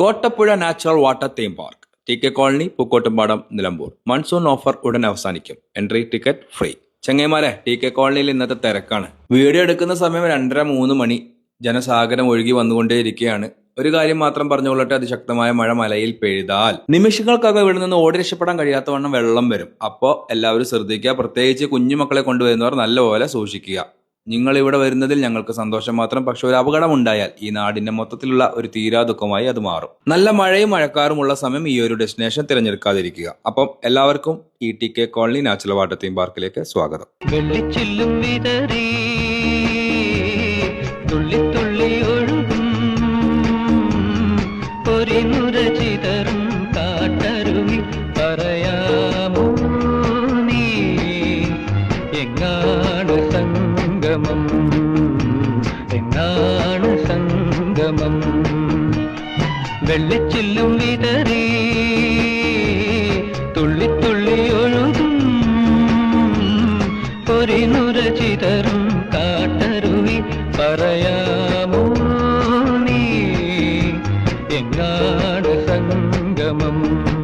Kottappuzha natural water theme park. T K colony Pookkottumpadam Nilambur. Monsoon offer ഉടൻ അവസാനിക്കും. Entry ticket free. ചെങ്ങൈമാരെ T K കോളനിയിൽ ഇന്നത്തെ തിരക്കാണ്. Video എടുക്കുന്ന സമയം രണ്ടര മൂന്ന് മണി. ജനസാഗരം ഒഴുകി വന്നുകൊണ്ടേയിരിക്കുകയാണ്. ഒരു കാര്യം മാത്രം പറഞ്ഞുകൊള്ളട്ടെ അതിശക്തമായ മഴ മലയിൽ പെയ്താൽ. നിമിഷങ്ങൾക്കകം ഇവിടെ നിന്ന് ഓടി രക്ഷപ്പെടാൻ കഴിയാത്തവണ്ണം വെള്ളം വരും. അപ്പോൾ എല്ലാവരും ശ്രദ്ധിക്കുക. പ്രത്യേകിച്ച് കുഞ്ഞുമക്കളെ കൊണ്ടുവരുന്നവർ നല്ലപോലെ സൂക്ഷിക്കുക. നിങ്ങൾ ഇവിടെ വരുന്നതിൽ ഞങ്ങൾക്ക് സന്തോഷം മാത്രം. പക്ഷെ ഒരു അപകടം ഉണ്ടായാൽ ഈ നാടിന്റെ മൊത്തത്തിലുള്ള ഒരു തീരാ ദുഃഖമായി അത് മാറും. നല്ല മഴയും മഴക്കാറുമുള്ള സമയം ഈ ഒരു ഡെസ്റ്റിനേഷൻ തിരഞ്ഞെടുക്കാതിരിക്കുക. അപ്പം എല്ലാവർക്കും E T K colony natural water theme പാർക്കിലേക്ക് സ്വാഗതം. തുള്ളി തുള്ളി സംഗമം. എന്നാണ് സംഗമം? വെള്ളിച്ചില്ലും വിതറി തുള്ളിത്തുള്ളി ഒഴുകും ഒഴുകും. പൊരിനുര ചിതറും കാട്ടരുവി പറയാമോ നീ? എങ്ങാണ് സംഗമം?